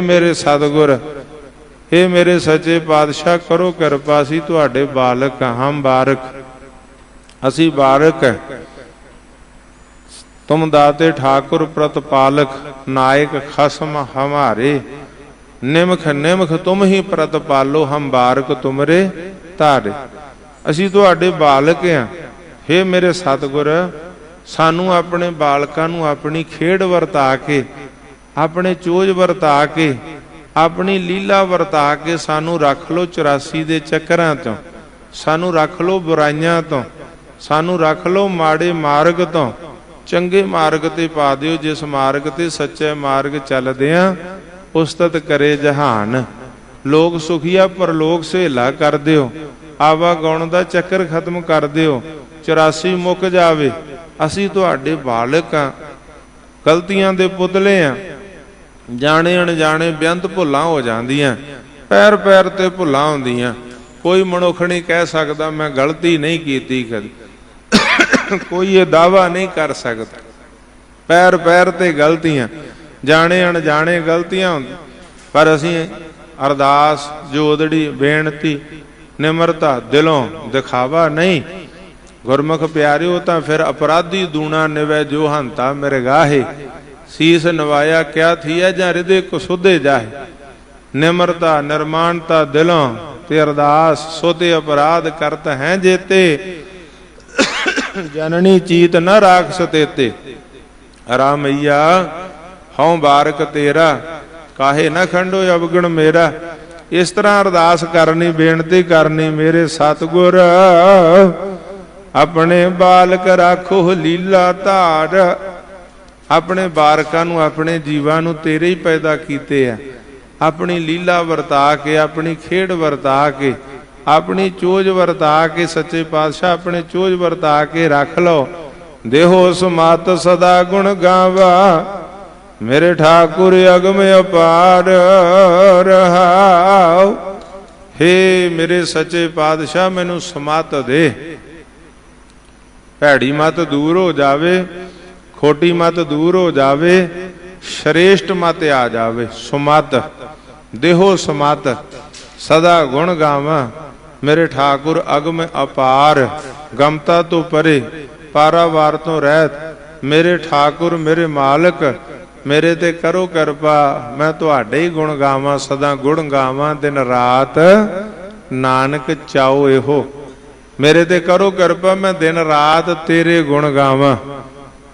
ਮੇਰੇ ਸਤਿਗੁਰ हे ਮੇਰੇ ਸੱਚੇ ਪਾਤਸ਼ਾਹ, ਕਰੋ ਕਿਰਪਾ ਸੀ ਤੁਹਾਡੇ ਬਾਲਕ ਹਮ ਬਾਰਕ। ਅਸੀਂ ਬਾਰਕ ਤੁਮ ਦਾਤੇ ਠਾਕੁਰ, ਪ੍ਰਤਪਾਲਕ, ਨਾਇਕ, ਖਸਮ ਹਮਾਰੇ। ਨਿਮਖ ਨਿਮਖ ਤੁਮ ਹੀ ਪ੍ਰਤਪਾਲੋ, ਹਮ ਬਾਰਕ ਤੁਮਰੇ ਧਾਰੇ। ਅਸੀਂ ਤੁਹਾਡੇ ਬਾਲਕ ਹਾਂ। हे ਮੇਰੇ ਸਤਿਗੁਰ, ਸਾਨੂੰ ਆਪਣੇ ਬਾਲਕਾਂ ਨੂੰ ਆਪਣੀ ਖੇਡ ਵਰਤਾ ਕੇ ਆਪਣੇ ਚੋਜ ਵਰਤਾ ਕੇ, ਆਪਣੀ ਲੀਲਾ ਵਰਤਾ ਕੇ ਸਾਨੂੰ ਰੱਖ ਲੋ 84 ਦੇ ਚੱਕਰਾਂ ਤੋਂ, ਸਾਨੂੰ ਰੱਖ ਲੋ ਬੁਰਾਈਆਂ ਤੋਂ, ਸਾਨੂੰ ਰੱਖ ਲੋ ਮਾੜੇ ਮਾਰਗ ਤੋਂ। ਚੰਗੇ ਮਾਰਗ ਤੇ ਪਾ ਦਿਓ, ਜਿਸ ਮਾਰਗ ਤੇ ਸੱਚੇ ਮਾਰਗ ਚੱਲਦੇ ਆ, ਉਸਤਤ ਕਰੇ ਜਹਾਨ। ਲੋਕ ਸੁਖੀਆ ਪਰਲੋਕ ਸਹੇਲਾ ਕਰ ਦਿਓ ਆਵਾ ਗਉਣ ਦਾ ਚੱਕਰ ਖਤਮ ਕਰ ਦਿਓ 84 ਮੁੱਕ ਜਾਵੇ, ਅਸੀਂ ਤੁਹਾਡੇ ਬਾਲਕ ਆ, ਗਲਤੀਆਂ ਦੇ ਪੁਤਲੇ ਆ। ਜਾਣੇ ਅਣਜਾਣੇ ਬੇਅੰਤ ਭੁੱਲਾਂ ਹੋ ਜਾਂਦੀਆਂ, ਪੈਰ ਪੈਰ ਤੇ ਭੁੱਲਾਂ ਹੁੰਦੀਆਂ। ਕੋਈ ਮਨੁੱਖ ਨਹੀਂ ਕਹਿ ਸਕਦਾ, ਮੈਂ ਗਲਤੀ ਨਹੀਂ ਕੀਤੀ ਕਦੀ। ਕੋਈ ਇਹ ਦਾਵਾ ਨਹੀਂ ਕਰ ਸਕਦਾ। ਪੈਰ ਪੈਰ ਤੇ ਗਲਤੀਆਂ, ਜਾਣੇ ਅਣਜਾਣੇ ਗਲਤੀਆਂ ਹੁੰਦੀਆਂ। ਪਰ ਅਸੀਂ ਅਰਦਾਸ, ਜੋਦੜੀ, ਬੇਨਤੀ, ਨਿਮਰਤਾ, ਦਿਲੋਂ ਦਿਖਾਵਾ ਨਹੀਂ। ਗੁਰਮੁਖ ਪਿਆਰਿਓ, ਤਾਂ ਫਿਰ ਅਪਰਾਧੀ ਦੂਣਾ ਨਿਵੈ ਜੋ ਹੰਤਾ ਮੇਰੇ ਗਾਹੇ। ਸੀਸ ਨਵਾਇਆ ਕਿਆ ਥੀਐ ਜਾਂ ਹਿਰਦੇ ਕੋ ਸੁਧੇ ਜਾਏ ਨਿਮਰਤਾ ਨਿਰਮਾਨਤਾ ਦਿਲੋਂ ਤੇ ਅਰਦਾਸ ਸੋਤੇ ਅਪਰਾਧ ਕਰਤ ਹੈ ਜੇਤੇ। ਜਨਨੀ ਚੀਤ ਨ ਰਾਖ ਸਤੇਤੇ। ਰਾਮਈਆ, ਹਉ ਬਾਰਕ ਤੇਰਾ, ਕਾਹੇ ਨ ਖੰਡੋ ਅਵਗਣ ਮੇਰਾ। ਇਸ ਤਰ੍ਹਾਂ ਅਰਦਾਸ ਕਰਨੀ, ਬੇਨਤੀ ਕਰਨੀ ਮੇਰੇ ਸਤਿਗੁਰ। ਆਪਣੇ ਬਾਲਕ ਰਾਖੋ ਲੀਲਾ ਧਾਰ। ਆਪਣੇ ਬਾਰਕਾਂ ਨੂੰ, ਆਪਣੇ ਜੀਵਾਂ ਨੂੰ ਤੇਰੇ ਹੀ ਪੈਦਾ ਕੀਤੇ ਆ। ਆਪਣੀ ਲੀਲਾ ਵਰਤਾ ਕੇ, ਆਪਣੀ ਖੇਡ ਵਰਤਾ ਕੇ, ਆਪਣੀ ਚੋਜ ਵਰਤਾ ਕੇ, ਸੱਚੇ ਪਾਤਸ਼ਾਹ ਆਪਣੇ ਚੋਜ ਵਰਤਾ ਕੇ ਰੱਖ ਲਓ। ਦੇਹੋ ਸਮਾਤ ਸਦਾ ਗੁਣ ਗਾਵਾ, ਮੇਰੇ ਠਾਕੁਰ ਅਗਮ ਅਪਾਰ ਰਹਾਉ। ਹੇ ਮੇਰੇ ਸੱਚੇ ਪਾਤਸ਼ਾਹ, ਮੈਨੂੰ ਸਮਤ ਦੇ। ਭੈੜੀ ਮਤ ਦੂਰ ਹੋ ਜਾਵੇ। ਖੋਟੀ ਮਤ ਦੂਰ ਹੋ ਜਾਵੇ, ਸ਼੍ਰੇਸ਼ਟ ਮਤ ਆ ਜਾਵੇ, ਸੁਮਤ, ਦੇਹੋ ਸਮਤ, ਸਦਾ ਗੁਣ ਗਾਵਾਂ, ਮੇਰੇ ਠਾਕੁਰ ਅਗਮ ਅਪਾਰ, ਗਮਤਾ ਤੋਂ ਪਰੇ, ਪਾਰਾਵਾਰ ਤੋਂ ਰਹਿਤ, ਮੇਰੇ ਠਾਕੁਰ ਮੇਰੇ ਮਾਲਕ, ਮੇਰੇ ਤੇ ਕਰੋ ਕਿਰਪਾ, ਮੈਂ ਤੁਹਾਡੇ ਹੀ ਗੁਣ ਗਾਵਾਂ, ਸਦਾ ਗੁਣ ਗਾਵਾਂ ਦਿਨ ਰਾਤ, ਨਾਨਕ ਚਾਓ ਇਹੋ, ਮੇਰੇ ਤੇ ਕਰੋ ਕਿਰਪਾ, ਮੈਂ ਦਿਨ ਰਾਤ ਤੇਰੇ ਗੁਣ ਗਾਵਾਂ।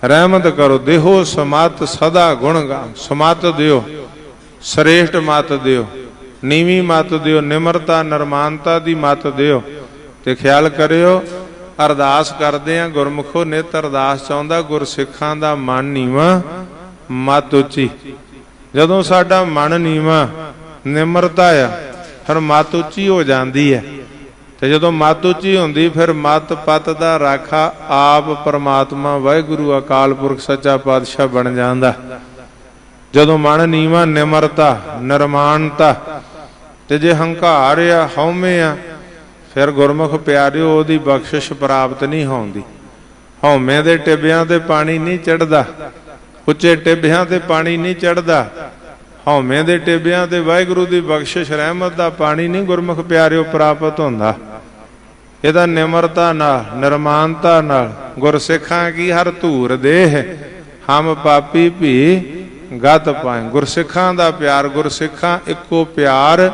ਰਹਿਮਤ ਕਰੋ, ਦੇਹੋ ਸਮਤ ਸਦਾ ਗੁਣ ਗਾ ਸਮਤ ਦਿਓ, ਸ੍ਰੇਸ਼ਟ ਮਤ ਦਿਓ, ਨੀਵੀਂ ਮਤ ਦਿਓ, ਨਿਮਰਤਾ, ਨਰਮਾਨਤਾ ਦੀ ਮਤ ਦਿਓ। ਤੇ ਖਿਆਲ ਕਰਿਓ, ਅਰਦਾਸ ਕਰਦੇ ਆ, ਗੁਰਮੁਖੋ ਨਿਤ ਅਰਦਾਸ ਚਾਹੁੰਦਾ, ਗੁਰਸਿੱਖਾਂ ਦਾ ਮਨ ਨੀਵਾ, ਮਤ ਉੱਚੀ। ਜਦੋਂ ਸਾਡਾ ਮਨ ਨੀਵਾ, ਨਿਮਰਤਾ ਆ, ਫਿਰ ਮਤ ਉੱਚੀ ਹੋ ਜਾਂਦੀ ਹੈ ਤੇ ਜਦੋਂ ਮਤ ਉੱਚੀ ਹੁੰਦੀ, ਫਿਰ ਮਤ ਪਤ ਦਾ ਰਾਖਾ ਆਪ ਪਰਮਾਤਮਾ ਵਾਹਿਗੁਰੂ ਅਕਾਲ ਪੁਰਖ ਸੱਚਾ ਪਾਤਸ਼ਾਹ ਬਣ ਜਾਂਦਾ। ਜਦੋਂ ਮਨ ਨੀਵਾ, ਨਿਮਰਤਾ ਨਿਰਮਾਨਤਾ ਤੇ ਜੇ ਹੰਕਾਰ ਆ, ਹਉਮੈ ਆ, ਫਿਰ ਗੁਰਮੁਖ ਪਿਆਰਿਓ, ਉਹਦੀ ਬਖਸ਼ਿਸ਼ ਪ੍ਰਾਪਤ ਨਹੀਂ ਹੁੰਦੀ। ਹਉਮੈ ਦੇ ਟਿੱਬਿਆਂ ਤੇ ਪਾਣੀ ਨਹੀਂ ਚੜਦਾ ਉੱਚੇ ਟਿੱਬਿਆਂ ਤੇ ਪਾਣੀ ਨਹੀਂ ਚੜਦਾ ਹਉਮੈ ਦੇ ਟਿੱਬਿਆਂ ਤੇ ਵਾਹਿਗੁਰੂ ਦੀ ਬਖਸ਼ਿਸ਼, ਰਹਿਮਤ ਦਾ ਪਾਣੀ ਨਹੀਂ ਗੁਰਮੁਖ ਪਿਆਰਿਓ ਪ੍ਰਾਪਤ ਹੁੰਦਾ। ਇਹਦਾ ਨਿਮਰਤਾ ਨਾਲ, ਨਿਰਮਾਨਤਾ ਨਾਲ ਗੁਰਸਿੱਖਾਂ ਕੀ ਹਰ ਧੂਰ ਦੇਹ, ਹਮ ਪਾਪੀ ਭੀ ਗਤ ਪਾਏ। ਗੁਰਸਿੱਖਾਂ ਦਾ ਪਿਆਰ, ਗੁਰਸਿੱਖਾਂ ਇੱਕੋ ਪਿਆਰ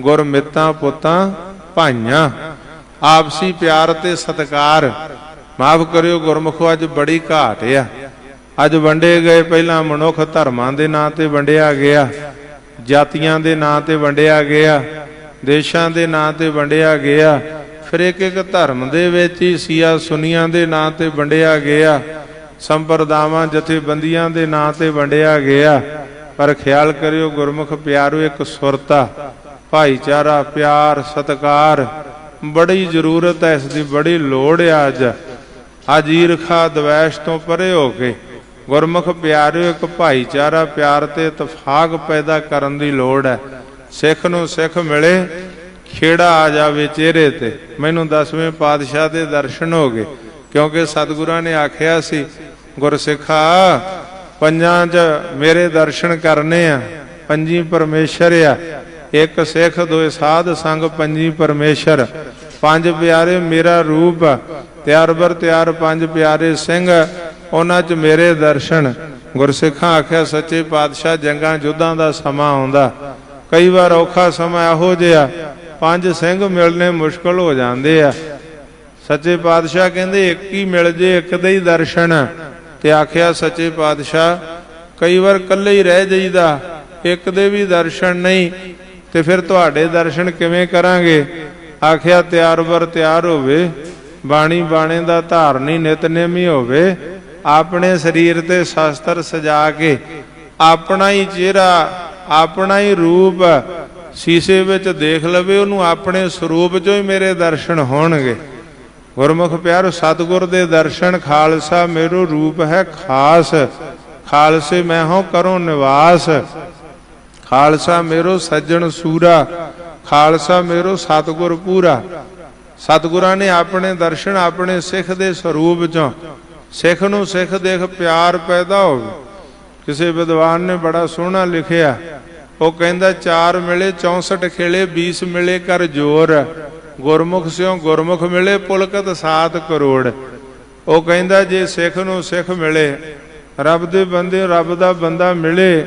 ਗੁਰਮਿੱਤਾਂ ਪੁੱਤਾਂ ਭਾਈਆਂ। ਆਪਸੀ ਪਿਆਰ ਤੇ ਸਤਕਾਰ। ਮਾਫ ਕਰਿਓ ਗੁਰਮੁਖੋ, ਅੱਜ ਬੜੀ ਘਾਟ ਆ। ਅੱਜ ਵੰਡੇ ਗਏ ਪਹਿਲਾਂ ਮਨੁੱਖ ਧਰਮਾਂ ਦੇ ਨਾਂ ਤੇ ਵੰਡਿਆ ਗਿਆ, ਜਾਤੀਆਂ ਦੇ ਨਾਂ ਤੇ ਵੰਡਿਆ ਗਿਆ, ਦੇਸ਼ਾਂ ਦੇ ਨਾਂ ਤੇ ਵੰਡਿਆ ਗਿਆ, ਫਿਰ ਇੱਕ ਇੱਕ ਧਰਮ ਦੇ ਵਿੱਚ ਹੀ ਸੀਆ ਸੁਨੀਆਂ ਦੇ ਨਾਂ ਤੇ ਵੰਡਿਆ ਗਿਆ, ਸੰਪਰਦਾਵਾਂ, ਜਥੇਬੰਦੀਆਂ ਦੇ ਨਾਂ ਤੇ ਵੰਡਿਆ ਗਿਆ, ਪਰ ਖਿਆਲ ਕਰਿਓ ਗੁਰਮੁਖ ਪਿਆਰੋ, ਇੱਕ ਸੁਰਤਾ, ਭਾਈਚਾਰਾ, ਪਿਆਰ, ਸਤਕਾਰ, ਬੜੀ ਜ਼ਰੂਰਤ ਹੈ, ਇਸ ਦੀ ਬੜੀ ਲੋੜ ਆ ਅੱਜ। ਅੱਜ ਈਰਖਾ ਦਵੈਸ਼ ਤੋਂ ਪਰੇ ਹੋ ਕੇ ਗੁਰਮੁਖ ਪਿਆਰਿਓ, ਇੱਕ ਭਾਈਚਾਰਾ ਪਿਆਰ ਤੇ ਇਤਫਾਕ ਪੈਦਾ ਕਰਨ ਦੀ ਲੋੜ ਹੈ। ਸਿੱਖ ਨੂੰ ਸਿੱਖ ਮਿਲੇ, ਖੇੜਾ ਆ ਜਾਵੇ ਚਿਹਰੇ ਤੇ। ਮੈਨੂੰ ਦਸਵੇਂ ਪਾਤਸ਼ਾਹ ਦੇ ਦਰਸ਼ਨ ਹੋ ਗਏ, ਕਿਉਂਕਿ ਸਤਿਗੁਰਾਂ ਨੇ ਆਖਿਆ ਸੀ, ਗੁਰਸਿੱਖਾ, ਪੰਜਾਂ 'ਚ ਮੇਰੇ ਦਰਸ਼ਨ ਕਰਨੇ ਆ, ਪੰਜੀ ਪਰਮੇਸ਼ਰ ਆ। ਇੱਕ ਸਿੱਖ ਦੋਏ ਸਾਧ ਸੰਗ, ਪੰਜੀ ਪਰਮੇਸ਼ਰ। ਪੰਜ ਪਿਆਰੇ ਮੇਰਾ ਰੂਪ ਤਿਆਰ ਬਰ ਤਿਆਰ ਪੰਜ ਪਿਆਰੇ ਸਿੰਘ ਉਹਨਾਂ 'ਚ ਮੇਰੇ ਦਰਸ਼ਨ ਗੁਰਸਿੱਖਾਂ ਆਖਿਆ, ਸੱਚੇ ਪਾਤਸ਼ਾਹ, ਜੰਗਾਂ ਜੁੱਧਾਂ ਦਾ ਸਮਾਂ ਆਉਂਦਾ। ਕਈ ਵਾਰ ਔਖਾ ਸਮਾਂ ਇਹੋ ਜਿਹਾ, ਪੰਜ ਸਿੰਘ ਮਿਲਣੇ ਮੁਸ਼ਕਲ ਹੋ ਜਾਂਦੇ ਆ। ਸੱਚੇ ਪਾਤਸ਼ਾਹ ਕਹਿੰਦੇ, ਇੱਕ ਹੀ ਮਿਲ ਜੇ, ਇੱਕ ਦੇ ਹੀ ਦਰਸ਼ਨ। ਤੇ ਆਖਿਆ, ਸੱਚੇ ਪਾਤਸ਼ਾਹ, ਕਈ ਵਾਰ ਇਕੱਲੇ ਹੀ ਰਹਿ ਜਾਈਦਾ, ਇੱਕ ਦੇ ਵੀ ਦਰਸ਼ਨ ਨਹੀਂ, ਤੇ ਫਿਰ ਤੁਹਾਡੇ ਦਰਸ਼ਨ ਕਿਵੇਂ ਕਰਾਂਗੇ? ਆਖਿਆ, ਤਿਆਰ ਵਰ ਤਿਆਰ ਹੋਵੇ, ਬਾਣੀ ਬਾਣੇ ਦਾ ਧਾਰਨੀ ਨਿਤਨੇਮੀ ਹੋਵੇ ਆਪਣੇ ਸਰੀਰ ਤੇ ਸ਼ਸਤਰ ਸਜਾ ਕੇ ਆਪਣਾ ਹੀ ਚਿਹਰਾ, ਆਪਣਾ ਹੀ ਰੂਪ ਸ਼ੀਸ਼ੇ ਵਿੱਚ ਦੇਖ ਲਵੇ, ਉਹਨੂੰ ਆਪਣੇ ਸਰੂਪ ਚੋਂ ਹੀ ਮੇਰੇ ਦਰਸ਼ਨ ਹੋਣਗੇ। ਗੁਰਮੁਖ ਪਿਆਰ, ਸਤਿਗੁਰ ਦੇ ਦਰਸ਼ਨ ਖਾਲਸਾ ਮੇਰੋ ਰੂਪ ਹੈ ਖਾਸ। ਖਾਲਸੇ ਮੈਂ ਹਾਂ ਕਰੋ ਨਿਵਾਸ। ਖਾਲਸਾ ਮੇਰੋ ਸੱਜਣ ਸੂਰਾ, ਖਾਲਸਾ ਮੇਰੋ ਸਤਿਗੁਰ ਪੂਰਾ। ਸਤਿਗੁਰਾਂ ਨੇ ਆਪਣੇ ਦਰਸ਼ਨ ਆਪਣੇ ਸਿੱਖ ਦੇ ਸਰੂਪ ਚੋਂ ਸਿੱਖ ਨੂੰ ਸਿੱਖ ਦੇਖ ਪਿਆਰ ਪੈਦਾ ਹੋਵੇ। ਕਿਸੇ ਵਿਦਵਾਨ ਨੇ ਬੜਾ ਸੋਹਣਾ ਲਿਖਿਆ, ਉਹ ਕਹਿੰਦਾ, ਚਾਰ ਮਿਲੇ 64 ਖੇਲੇ 20 ਮਿਲੇ ਕਰ ਜੋਰ। ਗੁਰਮੁਖ ਸਿਓ ਗੁਰਮੁਖ ਮਿਲੇ, ਪੁਲਕਤ 7 ਕਰੋੜ। ਉਹ ਕਹਿੰਦਾ, ਜੇ ਸਿੱਖ ਨੂੰ ਸਿੱਖ ਮਿਲੇ, ਰੱਬ ਦੇ ਬੰਦੇ, ਰੱਬ ਦਾ ਬੰਦਾ ਮਿਲੇ,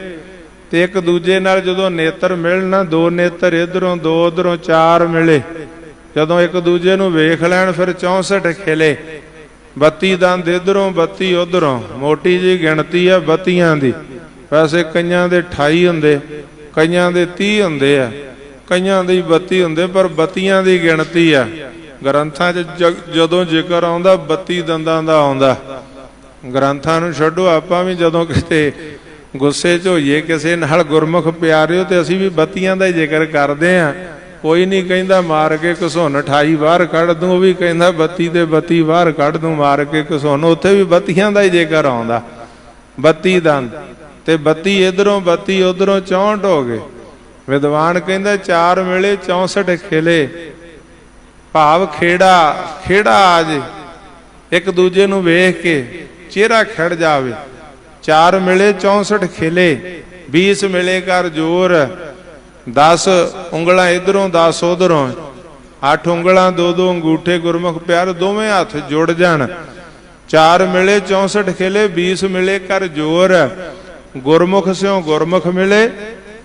ਤੇ ਇੱਕ ਦੂਜੇ ਨਾਲ ਜਦੋਂ ਨੇਤਰ ਮਿਲਣ, ਦੋ ਨੇਤਰ ਇਧਰੋਂ, ਦੋ ਉਧਰੋਂ ਚਾਰ ਮਿਲੇ। ਜਦੋਂ ਇੱਕ ਦੂਜੇ ਨੂੰ ਵੇਖ ਲੈਣ, ਫਿਰ 64 ਖੇਲੇ। 32 ਦੰਦ ਇਧਰੋਂ 32 ਉਧਰੋਂ। ਮੋਟੀ ਜੀ ਗਿਣਤੀ ਆ ਬੱਤੀਆਂ ਦੀ। ਵੈਸੇ ਕਈਆਂ ਦੇ 28 ਹੁੰਦੇ, ਕਈਆਂ ਦੇ 30 ਹੁੰਦੇ ਆ। ਕਈਆਂ ਦੇ 32 ਹੁੰਦੇ, ਪਰ ਬੱਤੀਆਂ ਦੀ ਗਿਣਤੀ ਆ। ਗ੍ਰੰਥਾਂ 'ਚ ਜਦੋਂ ਜ਼ਿਕਰ ਆਉਂਦਾ 32 ਦੰਦਾਂ ਦਾ ਆਉਂਦਾ। ਗ੍ਰੰਥਾਂ ਨੂੰ ਛੱਡੋ, ਆਪਾਂ ਵੀ ਜਦੋਂ ਕਿਤੇ ਗੁੱਸੇ 'ਚ ਹੋਈਏ, ਕਿਸੇ ਨਾਲ ਗੁਰਮੁਖ ਪਿਆਰਿਓ, ਤੇ ਅਸੀਂ ਵੀ ਬੱਤੀਆਂ ਦਾ ਹੀ ਜ਼ਿਕਰ ਕਰਦੇ ਆ। ਕੋਈ ਨਹੀਂ ਕਹਿੰਦਾ ਮਾਰ ਕੇ ਘਸੁੰਨ 28 ਬਾਹਰ ਕੱਢ ਦੂੰ, ਉਹ ਵੀ ਕਹਿੰਦਾ ਬੱਤੀ ਤੇ ਬੱਤੀ ਬਾਹਰ ਕੱਢ ਦੂੰ, ਮਾਰ ਕੇ ਘਸੁੰਨ ਉੱਥੇ ਵੀ ਬੱਤੀਆਂ ਦਾ ਹੀ ਜ਼ਿਕਰ ਆਉਂਦਾ, ਬੱਤੀ ਦੰਦ ਤੇ ਬੱਤੀ ਇਧਰੋਂ ਬੱਤੀ ਉਧਰੋਂ 64 ਹੋ ਗਏ। ਵਿਦਵਾਨ ਕਹਿੰਦਾ ਚਾਰ ਮਿਲੇ 64 ਖੇਲੇ। ਭਾਵ ਖੇੜਾ ਖੇੜਾ ਆ ਜੇ। ਇੱਕ ਦੂਜੇ ਨੂੰ ਵੇਖ ਕੇ ਚਿਹਰਾ ਖੜ ਜਾਵੇ। ਚਾਰ ਮਿਲੇ 64 ਖੇਲੇ 20 ਮਿਲੇ ਕਰ ਜੋਰ। 10 ਉਂਗਲਾਂ ਇਧਰੋਂ 10 ਉਧਰੋਂ। ਅੱਠ ਉਂਗਲਾਂ, ਦੋ ਦੋ ਅੰਗੂਠੇ, ਗੁਰਮੁਖ ਪਿਆਰ, ਦੋਵੇਂ ਹੱਥ ਜੁੜ ਜਾਣ। ਚਾਰ ਮਿਲੇ 64 ਖੇਲੇ 20 ਮਿਲੇ, ਕਰ ਜੋਰ। ਗੁਰਮੁਖ ਸਿਓ ਗੁਰਮੁਖ ਮਿਲੇ।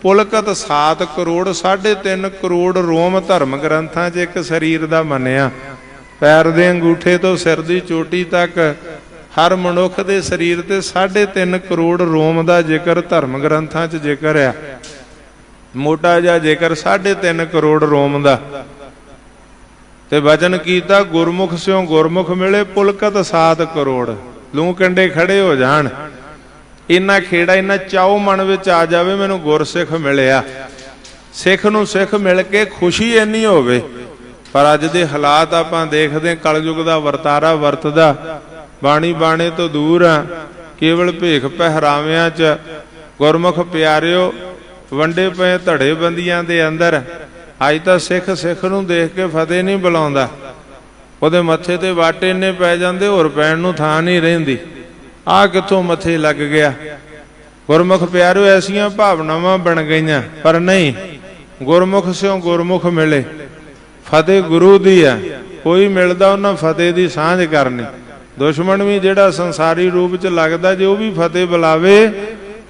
ਪੁਲਕਤ 7 ਕਰੋੜ 3.5 ਕਰੋੜ ਰੋਮ ਧਰਮ ਗ੍ਰੰਥਾਂ 'ਚ ਇੱਕ ਸਰੀਰ ਦਾ ਮੰਨਿਆ। ਪੈਰ ਦੇ ਅੰਗੂਠੇ ਤੋਂ ਸਿਰ ਦੀ ਚੋਟੀ ਤੱਕ, ਹਰ ਮਨੁੱਖ ਦੇ ਸਰੀਰ ਤੇ 3.5 ਕਰੋੜ ਰੋਮ ਦਾ ਜ਼ਿਕਰ ਧਰਮ ਗ੍ਰੰਥਾਂ 'ਚ ਜ਼ਿਕਰ ਆ। ਮੋਟਾ ਜਿਹਾ ਜ਼ਿਕਰ 3.5 ਕਰੋੜ ਰੋਮ ਦਾ। ਤੇ ਵਚਨ ਕੀਤਾ ਗੁਰਮੁਖ ਸਿਓ ਗੁਰਮੁਖ ਮਿਲੇ ਪੁਲਕਤ 7 ਕਰੋੜ। ਲੂ ਕੰਡੇ ਖੜੇ ਹੋ ਜਾਣ। ਇੰਨਾ ਖੇੜਾ ਇੰਨਾ ਚਾਉ ਮਨ ਵਿੱਚ ਆ ਜਾਵੇ ਮੈਨੂੰ ਗੁਰਸਿੱਖ ਮਿਲਿਆ। ਸਿੱਖ ਨੂੰ ਸਿੱਖ ਮਿਲ ਕੇ ਖੁਸ਼ੀ ਇੰਨੀ ਹੋਵੇ। ਪਰ ਅੱਜ ਦੇ ਹਾਲਾਤ ਆਪਾਂ ਦੇਖਦੇ ਹਾਂ, ਕਲਯੁਗ ਦਾ ਵਰਤਾਰਾ ਵਰਤਦਾ। ਬਾਣੀ ਬਾਣੇ ਤੋਂ ਦੂਰ ਆ। ਕੇਵਲ ਭੇਖ ਪਹਿਰਾਵਿਆਂ 'ਚ। ਗੁਰਮੁਖ ਪਿਆਰਿਓ ਵੰਡੇ ਪਏ ਧੜੇ ਬੰਦੀਆਂ ਦੇ ਅੰਦਰ। ਅੱਜ ਤਾਂ ਸਿੱਖ ਸਿੱਖ ਨੂੰ ਦੇਖ ਕੇ ਫਤਿਹ ਨਹੀਂ ਬੁਲਾਉਂਦਾ। ਉਹਦੇ ਮੱਥੇ ਤੇ ਵਾਟੇ ਨੇ ਪੈ ਜਾਂਦੇ, ਹੋਰ ਪੈਣ ਨੂੰ ਥਾਂ ਨਹੀਂ ਰਹਿੰਦੀ। ਆ ਕਿੱਥੋਂ ਮੱਥੇ ਲੱਗ ਗਿਆ? ਗੁਰਮੁਖ ਪਿਆਰੋ, ਐਸੀਆਂ ਭਾਵਨਾਵਾਂ ਬਣ ਗਈਆਂ, ਪਰ ਨਹੀਂ, ਗੁਰਮੁਖ ਸਿਓ ਗੁਰਮੁਖ ਮਿਲੇ। ਫਤਿਹ ਗੁਰੂ ਦੀ ਆ, ਕੋਈ ਮਿਲਦਾ ਉਹਨਾਂ ਫਤਿਹ ਦੀ ਸਾਂਝ ਕਰਨੀ। ਦੁਸ਼ਮਣ ਵੀ ਜਿਹੜਾ ਸੰਸਾਰੀ ਰੂਪ ਚ ਲੱਗਦਾ, ਜੇ ਉਹ ਵੀ ਫਤਿਹ ਬੁਲਾਵੇ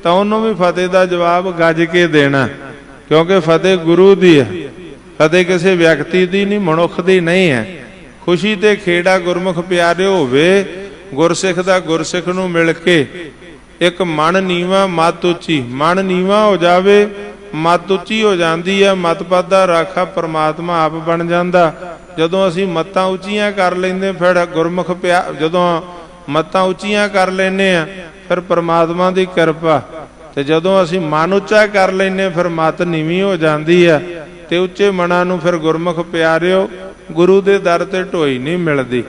ਤਾਂ ਉਹਨੂੰ ਵੀ ਫਤਿਹ ਦਾ ਜਵਾਬ ਗੱਜ ਕੇ ਦੇਣਾ, ਕਿਉਂਕਿ ਫਤਿਹ ਗੁਰੂ ਦੀ ਹੈ। ਫਤਿਹ ਕਿਸੇ ਵਿਅਕਤੀ ਦੀ ਨਹੀਂ, ਮਨੁੱਖ ਦੀ ਨਹੀਂ ਹੈ। ਖੁਸ਼ੀ ਤੇ ਖੇੜਾ ਗੁਰਮੁਖ ਪਿਆਰਿਓ ਹੋਵੇ, ਗੁਰਸਿੱਖ ਦਾ ਗੁਰਸਿੱਖ ਨੂੰ ਮਿਲ ਕੇ ਇੱਕ ਮਨ ਨੀਵਾ, ਮਤ ਉੱਚੀ। ਮਨ ਨੀਵਾ ਹੋ ਜਾਵੇ, ਮਤ ਉੱਚੀ ਹੋ ਜਾਂਦੀ ਹੈ ਮਤ ਦਾ ਰਾਖਾ ਪ੍ਰਮਾਤਮਾ ਆਪ ਬਣ ਜਾਂਦਾ। ਜਦੋਂ ਅਸੀਂ ਮਤਾਂ ਉੱਚੀਆਂ ਕਰ ਲੈਂਦੇ ਫਿਰ ਗੁਰਮੁਖ ਪਿਆ, ਜਦੋਂ ਮਤਾਂ ਉੱਚੀਆਂ ਕਰ ਲੈਨੇ ਆ ਫਿਰ ਪਰਮਾਤਮਾ ਦੀ ਕਿਰਪਾ। ਤੇ ਜਦੋਂ ਅਸੀਂ ਮਨ ਉੱਚਾ ਕਰ ਲੈਨੇ ਫਿਰ ਮਤ ਨੀਵੀਂ ਹੋ ਜਾਂਦੀ ਹੈ। ਤੇ ਉੱਚੇ ਮਨਾਂ ਨੂੰ ਫਿਰ ਗੁਰਮੁਖ ਪਿਆਰਿਓ, ਗੁਰੂ ਦੇ ਦਰ ਤੇ ਢੋਈ ਨਹੀਂ ਮਿਲਦੀ।